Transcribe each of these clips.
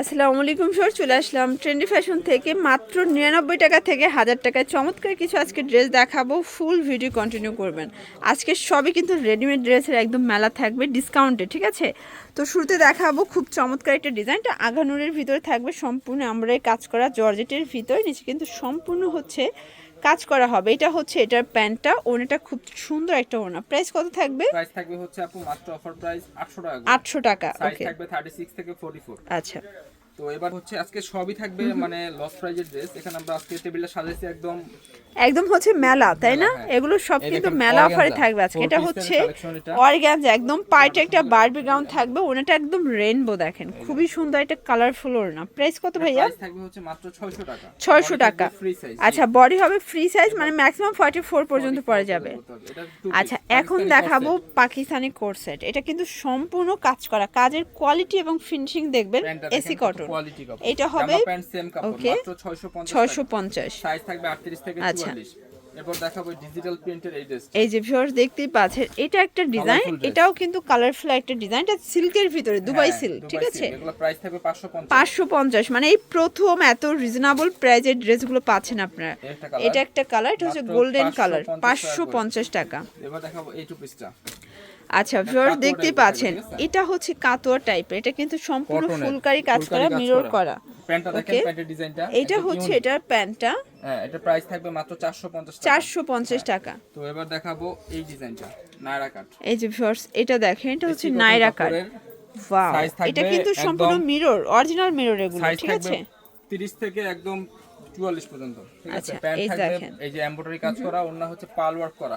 আসসালামু আলাইকুম স্যার চলে আসলাম ট্রেন্ডি ফ্যাশন থেকে মাত্র নিরানব্বই টাকা থেকে হাজার টাকায়। চমৎকার কিছু আজকে ড্রেস দেখাবো ফুল ভিডিও কন্টিনিউ করবেন। আজকে সবই কিন্তু রেডিমেড ড্রেসের একদম মেলা থাকবে ডিসকাউন্টে ঠিক আছে? তো শুরুতে দেখাবো খুব চমৎকার একটা ডিজাইনটা আঘানুরের ভিতরে থাকবে, সম্পূর্ণ আমরা কাজ করা জর্জেটের ভিতরে, নিচে কিন্তু সম্পূর্ণ হচ্ছে কাজ করা হবে। এটা হচ্ছে এটার প্যান্টটা। ওনাটা খুব সুন্দর একটা ওনা প্রাইস কত থাকবে? প্রাইস থাকবে হচ্ছে আপু মাত্র অফার প্রাইস 800 টাকা আটশো টাকা ওকে থাকবে 36 থেকে 44 আচ্ছা। তো এবার হচ্ছে আজকে সবই থাকবে মানে লস প্রাইজের ড্রেস এখানে আমরা আজকে টেবিলটা সাজাইছি একদম একদম হচ্ছে মেলা তাই না? হ্যাঁ। এগুলো সব কিন্তু মেলা অফারে থাকবে আজকে। এটা হচ্ছে collection একদম পাইটে একটা বারবি গ্রাউন্ড থাকবে। ওনাটা একদম রেইনবো দেখেন। খুবই সুন্দর একটা কালারফুল ওড়না। প্রাইস কত ভাইয়া? থাকবে হচ্ছে মাত্র 600 টাকা। 600 টাকা। আচ্ছা বডি হবে ফ্রি সাইজ মানে ম্যাক্সিমাম ফর্টি ফোর পর্যন্ত পরে যাবে। আচ্ছা এখন দেখাবো পাকিস্তানি কোট সেট এটা কিন্তু সম্পূর্ণ কাজ করা। কাজের কোয়ালিটি এবং ফিনিশিং দেখবেন এসি কটন কাপড়। এটা হবে 650 ছয়শো পঞ্চাশ সাইজ থাকবে 38 থেকে আচ্ছা। এরপর দেখাবো ডিজিটাল প্রিন্টের এই ড্রেস এই যে ভিউয়ার্স দেখতেই পাচ্ছেন এটা একটা ডিজাইন এটাও কিন্তু কালারফুল একটা ডিজাইন এটা সিল্কের ভিতরে দুবাই সিল্ক ঠিক আছে? এগুলো প্রাইস থাকবে 550 পাঁচশো পঞ্চাশ মানে এই প্রথম এত রিজনেবল প্রাইজের ড্রেসগুলো পাচ্ছেন আপনারা। এটা একটা কালার এটা হচ্ছে গোল্ডেন কালার 550 পাঁচশো পঞ্চাশ টাকা। এবার দেখাবো এই টু। পিসটা আচ্ছা ভিউয়ার্স type এর পাচ্ছেন। এটা হচ্ছে কাতোয়া টাইপের এটা কিন্তু সম্পূর্ণ ফুলকারি কাজ করা মিরর করা। প্যান্টটা দেখেন প্যান্টের ডিজাইনটা। এটা হচ্ছে এটার প্যান্টটা। হ্যাঁ এটা প্রাইস থাকবে মাত্র 450 টাকা। চারশো পঞ্চাশ টাকা। তো এবার দেখাবো এই ডিজাইনটা নায়রা কাট এই যে ভিউয়ার্স এটা দেখেন এটা হচ্ছে নাইরা কাট ওয়াও এটা কিন্তু সম্পূর্ণ মিরর অরিজিনাল মিরর এগুলো ঠিক আছে? 30 থেকে একদম 44 পর্যন্ত ঠিক আছে? আচ্ছা, প্যান্ট এই থাকবে এই যে এমব্রয়ডারি কাজ করা ওন্না হচ্ছে পাল ওয়ার্ক করা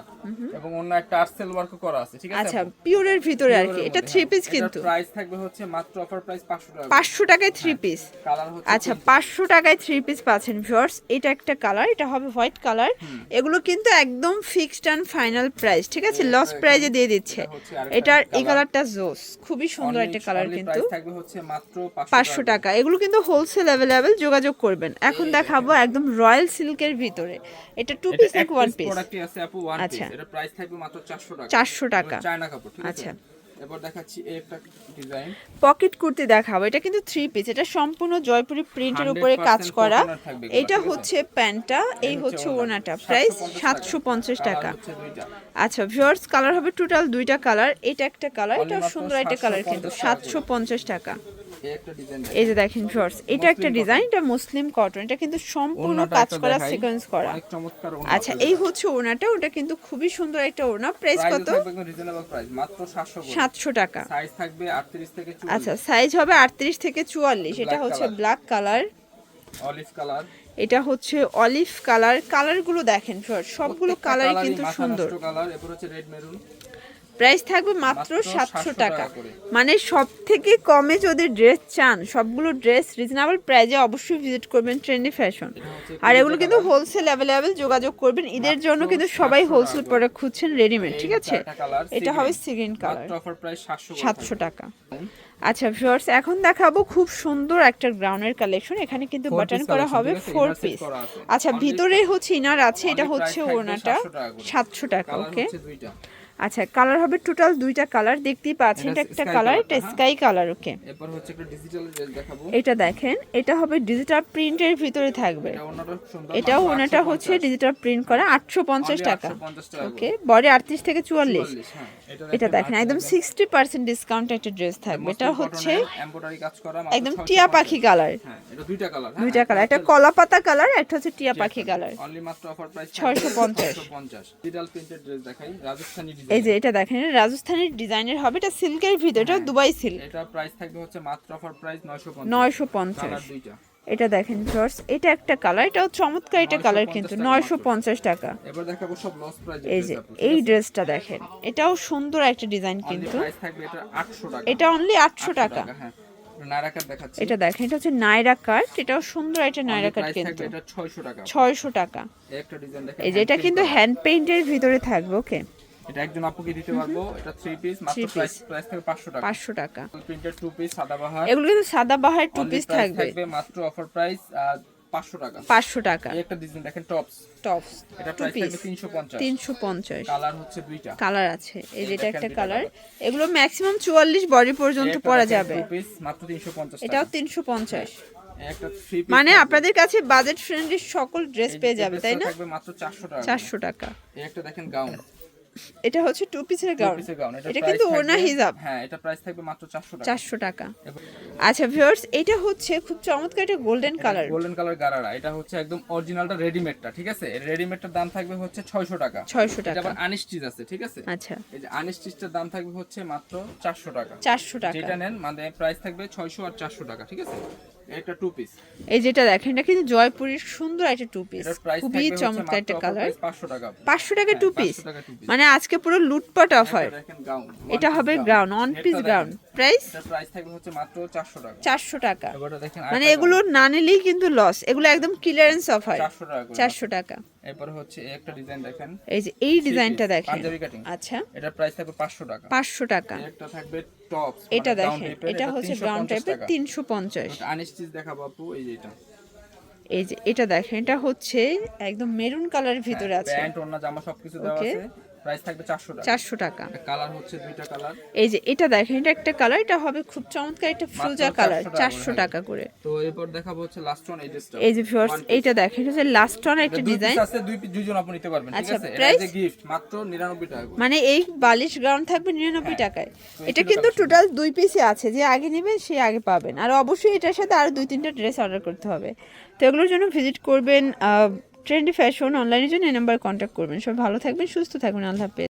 এবং ওন্না টার্সেল ওয়ার্কও করা আছে ঠিক আছে? আচ্ছা পিওরের ভিতরে আর কি এটা থ্রি পিস কিন্তু। প্রাইস থাকবে হচ্ছে মাত্র অফার প্রাইস 500 টাকা পাঁচশো টাকায় থ্রি পিস কালার হচ্ছে আচ্ছা পাঁচশো টাকায় থ্রি পিস পাচ্ছেন ভিউয়ার্স এটা একটা কালার এটা হবে হোয়াইট কালার এগুলো কিন্তু একদম ফিক্সড অ্যান্ড ফাইনাল প্রাইস ঠিক আছে? লস প্রাইজে দিয়ে দিচ্ছে। এটার এই কালারটা জোস খুবই সুন্দর একটা কালার কিন্তু। থাকবে হচ্ছে মাত্র 500 পাঁচশো টাকা। এগুলো কিন্তু হোলসেল অ্যাভেলেবেল যোগাযোগ করবেন। এখন দেখাবো একম রয়্যাল সিল্কের ভিতরে। এটা টু পিস নাকি ওয়ান পিস প্রোডাক্টই আছে আপু ওয়ান পিস আচ্ছা। এটা প্রাইস থাকবে মাত্র 400 টাকা। 400 টাকা। চায়না কাপড় ঠিক আছে? আচ্ছা। এবার দেখাচ্ছি এই একটা ডিজাইন পকেট কুর্তি দেখাবো। এটা কিন্তু থ্রি পিস এটা সম্পূর্ণ জয়পুরি প্রিন্টের উপরে কাজ করা। এটা হচ্ছে প্যান্টটা এই হচ্ছে ওনাটা। প্রাইস 750 সাতশো পঞ্চাশ টাকা। আচ্ছা ভিউয়ার্স কালার হবে টোটাল দুইটা কালার এটা একটা কালার এটা সুন্দর একটা কালার কিন্তু। 750 সাতশো পঞ্চাশ টাকা। এই যে দেখেন ভিউয়ার্স এটা একটা ডিজাইন এটা মুসলিম কটন এটা কিন্তু সম্পূর্ণ কাজ করা সিকোয়েন্স করা। আচ্ছা এই হচ্ছে ওনাটা ওটা কিন্তু খুবই সুন্দর একটা ওনা প্রাইস কত? থাকবে একদম রিজনেবল প্রাইস মাত্র 700 করে। সাতশো টাকা। সাইজ থাকবে 38 থেকে 44 আচ্ছা সাইজ হবে আটত্রিশ থেকে চুয়াল্লিশ। এটা হচ্ছে ব্ল্যাক কালার অলিভ কালার এটা হচ্ছে অলিভ কালার কালারগুলো দেখেন সবগুলো কালারই কিন্তু সুন্দর। কালার এরপর হচ্ছে রেড মেরুন প্রাইস থাকবে মাত্র সাতশো টাকা। মানে সব থেকে কমে যদি ড্রেস চান সবগুলো ড্রেস রিজনেবল প্রাইজে অবশ্যই ভিজিট করবেন ট্রেন্ডি ফ্যাশন আর এগুলো কিন্তু হোলসেল অ্যাভেলেবেল যোগাযোগ করবেন। ঈদের জন্য কিন্তু সবাই হোলসেল প্রোডাক্ট খুঁজছেন রেডিমেড ঠিক আছে? এটা হবে সিগ্রিন কালার মাত্র অফার প্রাইস 700 সাতশো টাকা। আচ্ছা ভিউয়ার্স এখন দেখাবো খুব সুন্দর একটা গ্রাউন্ডের কালেকশন এখানে কিন্তু বাটন করা হবে ফোর পিস আচ্ছা ভিতরে হচ্ছে ইনার আছে এটা হচ্ছে ওনাটা 700 টাকা করে। সাতশো টাকা ওকে আচ্ছা কালার হবে টোটাল দুইটা কালার দেখতেই পাচ্ছেন এটা এটা একটা কালার এটা স্কাই কালার ওকে এরপর হচ্ছে একটা ডিজিটাল ড্রেস দেখাবো। এটা দেখেন এটা হবে ডিজিটাল প্রিন্টের ভিতরে থাকবে। এটা ওনাটা খুব সুন্দর এটাও ওনাটা হচ্ছে ডিজিটাল প্রিন্ট করা আটশো পঞ্চাশ টাকা। 850 টাকা ওকে বডি আটত্রিশ থেকে চুয়াল্লিশ। 44, হ্যাঁ। এটা দেখেন একদম সিক্সটি পার্সেন্ট ডিসকাউন্ট একটা ড্রেস থাকবে। এটা হচ্ছে এমব্রয়ডারি কাজ করা একদম টিয়া পাখি কালার হ্যাঁ এটা দুইটা কালার দুইটা কালার একটা কলা পাতা কালার একটা হচ্ছে টিয়া পাখি কালার অনলি মাত্র offer price 650 650 digital printed dress দেখাই রাজস্থানি এই যে এটা দেখেন এটা রাজস্থানের ডিজাইনের হবে এটা সিল্কের ভিতরে এটা দুবাই সিল্ক এটা প্রাইস থাকবে হচ্ছে মাত্র অফার প্রাইস 950 নয়শো কালার পঞ্চাশ দুইটা। এটা দেখেন ফার্স্ট এটা একটা কালার এটাও চমৎকার একটা কালার কিন্তু নয়শো। পঞ্চাশ টাকা। এবার দেখাবো সব লস প্রাইস এই যে এই ড্রেসটা দেখেন এটাও সুন্দর একটা ডিজাইন কিন্তু। প্রাইস থাকবে এটা 800 টাকা। এটা অনলি আটশো টাকা। হ্যাঁ। এটা দেখেন এটা হচ্ছে নাইরা কাট এটাও সুন্দর একটা নাইরা কাট কিন্তু। এটা 600 টাকা। ছয়শো টাকা। এই একটা ডিজাইন দেখেন এই যে এটা কিন্তু হ্যান্ড পেইন্টের ভিতরে থাকবে ওকে এটা একজন আপুকে দিতে পারব। এটা 3 পিস মাত্র প্রাইস প্রাইস থাকবে 500 টাকা। টাকা। প্রিন্টেড 2 পিস সাদা বাহার। এগুলো কিন্তু সাদা বাহার টু পিস থাকবে। থাকবে মাত্র অফার প্রাইস পাঁচশো টাকা। পাঁচশো টাকা। এই একটা ডিজাইন দেখেন টপস টপস এটা প্রাইস থাকবে কালার হচ্ছে দুইটা। কালার আছে। এই যেটা একটা কালার এগুলো ম্যাক্সিমাম চুয়াল্লিশ বডি পর্যন্ত পরা যাবে। পিস মাত্র তিনশো পঞ্চাশ এটাও তিনশো পঞ্চাশ। একটা থ্রি পিস মানে আপনাদের কাছে বাজেট ফ্রেন্ডলি সকল ড্রেস পেয়ে যাবে তাই না? মাত্র চারশো টাকা। চারশো টাকা। এই একটা দেখেন গাউন এটা হচ্ছে টু পিসের গাউন এটা কিন্তু ওনা হিজাব। হ্যাঁ এটা প্রাইস থাকবে মাত্র চারশো টাকা। চারশো টাকা। আচ্ছা ভিউয়ার্স এটা হচ্ছে খুব চমৎকার একটা golden colour golden colour gharara. এটা হচ্ছে একদম অরিজিনালটা রেডিমেডটা ঠিক আছে? রেডিমেডটার দাম থাকবে হচ্ছে ছয়শো টাকা। ছয়শো এটা টাকা। আবার আনস্টিচ আছে ঠিক আছে? আচ্ছা। এই যে আনস্টিচটার দাম থাকবে হচ্ছে মাত্র চারশো টাকা। চারশো টাকা। যেটা নেন মানে প্রাইস থাকবে ছয়শো আর চারশো টাকা ঠিক আছে? একটা টু পিস এই যেটা দেখেন এটা কিন্তু জয়পুরের সুন্দর একটা টু পিস খুবই চমৎকার একটা কালার পাঁচশো টাকা। পাঁচশো টাকা টু হ্যাঁ, পিস 500। মানে আজকে পুরো লুটপাট অফার। এটা এটা হবে ground on piece ground price price থাকবে হচ্ছে মাত্র চারশো টাকা। চারশো টাকা। দেখেন মানে এগুলো না নিলেই কিন্তু লস এগুলো একদম ক্লিয়ারেন্স অফার টাকা করে। চারশো টাকা। এরপর হচ্ছে একটা ডিজাইন দেখেন। এই যে এই ডিজাইনটা দেখেন। পাঞ্জাবি কাটিং আচ্ছা। এটার প্রাইস থাকবে পাঁচশো টাকা। পাঁচশো টাকা। এই একটা থাকবে টপ এটা দেখেন। এটা হচ্ছে ব্রাউন টাইপের তিনশো পঞ্চাশ। আনস্টিচ দেখাবো আপু এই যে এটা। এই যে এটা দেখেন এটা হচ্ছে একদম মেরুন কালারের ভিতরে আছে। প্যান্ট ওড়না জামা সবকিছু দেওয়া আছে। প্রাইস থাকবে চারশো টাকা। চারশো টাকা। কালার হচ্ছে দুইটা কালার এই যে এটা দেখেন এটা একটা কালার এটা হবে খুব চমৎকার একটা ফ্রুজা কালার টাকা চারশো করে। টাকা করে। তো এরপর দেখাবো হচ্ছে লাস্ট ওয়ান এই ড্রেসটা এই যে ভিউয়ার্স এইটা দেখেন এটা লাস্ট অন একটা ডিজাইন আছে দুই দুইজন আপনি নিতে পারবেন ঠিক আচ্ছা, আছে? এটা যে গিফট মাত্র 99 টাকা। মানে এই বালিশ গ্রাউন্ড থাকবে নিরানব্বই টাকায়। এটা কিন্তু টোটাল দুই পিসে আছে যে আগে নেবেন সে আগে পাবেন। আর অবশ্যই এটার সাথে আরও দুই তিনটা ড্রেস অর্ডার করতে হবে। তো এগুলোর জন্য ভিজিট করবেন ট্রেন্ডি ফ্যাশন অনলাইনের জন্য এই নাম্বার কন্ট্যাক্ট করবেন। সব ভালো থাকবেন, সুস্থ থাকবেন, আল্লাহ হাফেজ।